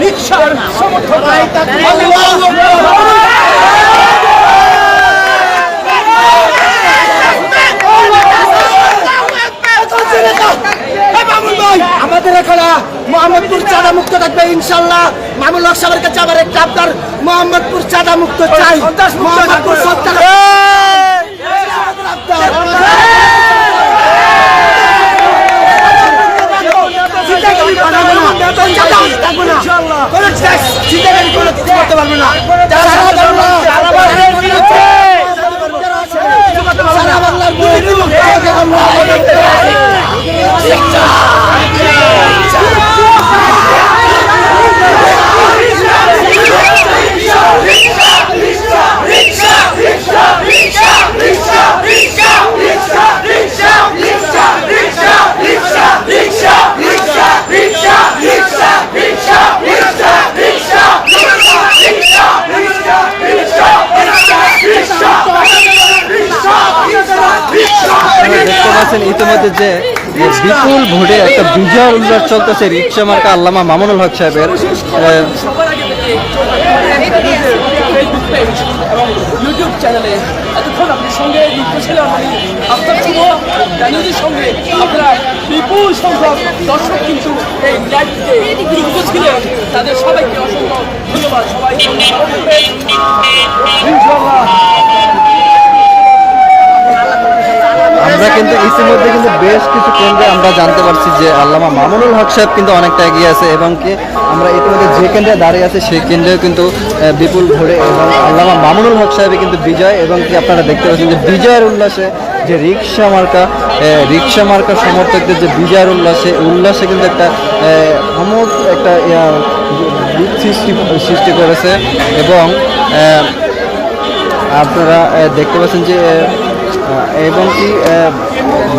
রিক্সার সমর্থক আমাদের এখানে মোহাম্মদপুর চাঁদা মুক্ত থাকবে ইনশাল্লাহ মামুল হক সাহেবের কাছে আবার একটা আবদার মোহাম্মদপুর চাঁদা মুক্ত চাই মোহাম্মদপুর সত্তা ইতিমধ্যে যে বিপুল ভোটে একটা বিজয় উল্লাস চলতেছে রিক্সা মার্কা আল্লামা মামুনুল হক সাহেবের দর্শক কিন্তু এই ছিলেন। তাদের সবাইকে অসংখ্য ধন্যবাদ। সবাই ভালো থাকবেন। ইনশাআল্লাহ আমরা কিন্তু ইতিমধ্যে কিন্তু বেশ কিছু কেন্দ্রে আমরা জানতে পারছি যে আল্লামা মামুনুল হক সাহেব কিন্তু অনেকটা এগিয়ে আছে এবং কি আমরা ইতিমধ্যে যে কেন্দ্রে দাঁড়িয়ে আছে সেই কেন্দ্রেও কিন্তু বিপুল ভোরে এবং আল্লামা মামুনুল হক সাহেব কিন্তু বিজয় এবং কি আপনারা দেখতে পাচ্ছেন যে বিজয়ের উল্লাসে যে রিক্সা মার্কা রিক্সা মার্কা সমর্থকদের যে বিজয়ের উল্লাসে উল্লাসে কিন্তু একটা আহ, একটা সৃষ্টি সৃষ্টি করেছে এবং আপনারা দেখতে পাচ্ছেন যে এবং কি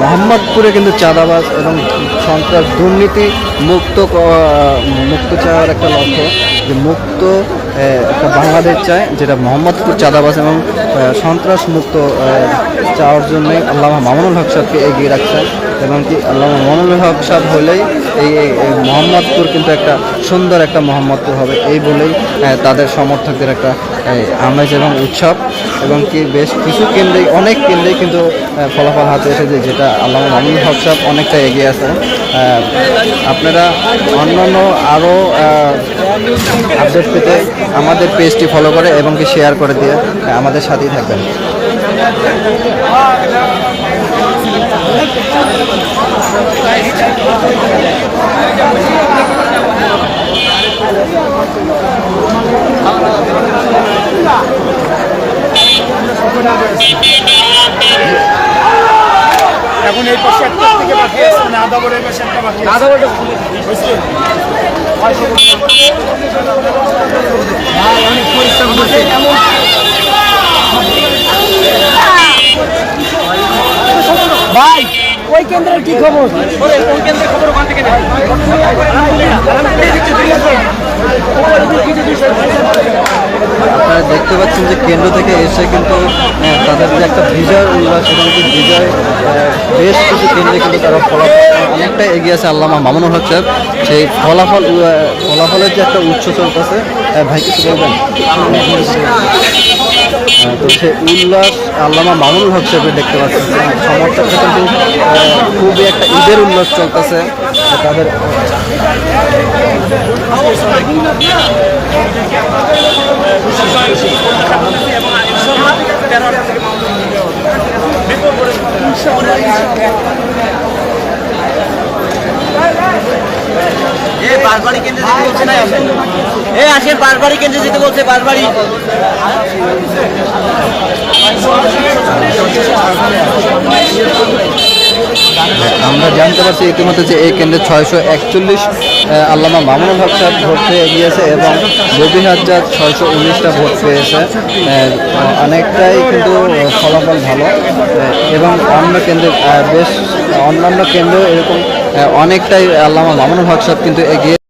মোহাম্মদপুরে কিন্তু চাঁদাবাজ এবং সন্ত্রাস দুর্নীতি মুক্ত মুক্ত চাওয়ার একটা লক্ষ্য যে মুক্ত একটা বাংলাদেশ চায় যেটা মোহাম্মদপুর চাঁদাবাজ এবং সন্ত্রাস মুক্ত চাওয়ার জন্যই আল্লামা মামুনুল হক সাহেবকে এগিয়ে রাখছেন এবং কি আল্লামা মামুনুল হক সাহেব হলেই এই মোহাম্মদপুর কিন্তু একটা সুন্দর একটা মোহাম্মদপুর হবে। এই বলেই তাদের সমর্থকদের একটা আমেজ এবং উৎসব। এবং কি বেশ কিছু কেন্দ্রেই, অনেক কেন্দ্রেই কিন্তু ফলাফল হাতে এসেছে, যেটা আল্লাহ মামুনুল হক সাহেব অনেকটা এগিয়ে আছে আপনারা অন্যান্য আরও আপডেট পেতে আমাদের পেজটি ফলো করে এবং কি শেয়ার করে দিয়ে আমাদের সাথেই থাকবেন। এখন এই পাশে একটা থেকে বাকি আছে মানে আধা বড়ের পাশে একটা বাকি আধা বড় বুঝলি অনেক পরিশ্রম করছে ভাই ওই কেন্দ্রের কি খবর আপনারা দেখতে পাচ্ছেন যে কেন্দ্র থেকে এসে কিন্তু তাদের যে একটা বিজয় উল্লাস এবং কি বিজয় বেশ কিছু কেন্দ্রে কিন্তু তারা ফলাফল অনেকটা এগিয়ে আছে আল্লামা মামুনুল হক সাহেব। সেই ফলাফল ফলাফলের যে একটা উৎস চলতেছে ভাই, কিছু বলবেন? তো সেই উল্লাস আল্লামা মামুনুল হক সাহেবের দেখতে পাচ্ছেন। যে সমর্থকরা কিন্তু খুবই একটা ঈদের উল্লাস চলতেছে। তাদের বারবাড়ি কেন্দ্রে যেতে বলছে না এ আসেন বারবাড়ি কেন্দ্রে যেতে বলছে বারবাড়ি আমরা জানতে পারছি ইতিমধ্যে যে এই কেন্দ্রে ছয়শো একচল্লিশ আল্লামা মামুনুল হক সাহেব ভোট পেয়ে গিয়েছে এবং রবি হাজার ছয়শো উনিশটা ভোট পেয়েছে। অনেকটাই কিন্তু ফলাফল ভালো। এবং অন্য কেন্দ্রে বেশ অন্যান্য কেন্দ্রেও এরকম অনেকটাই আল্লামা মামুনুল হক সাহেব কিন্তু এগিয়ে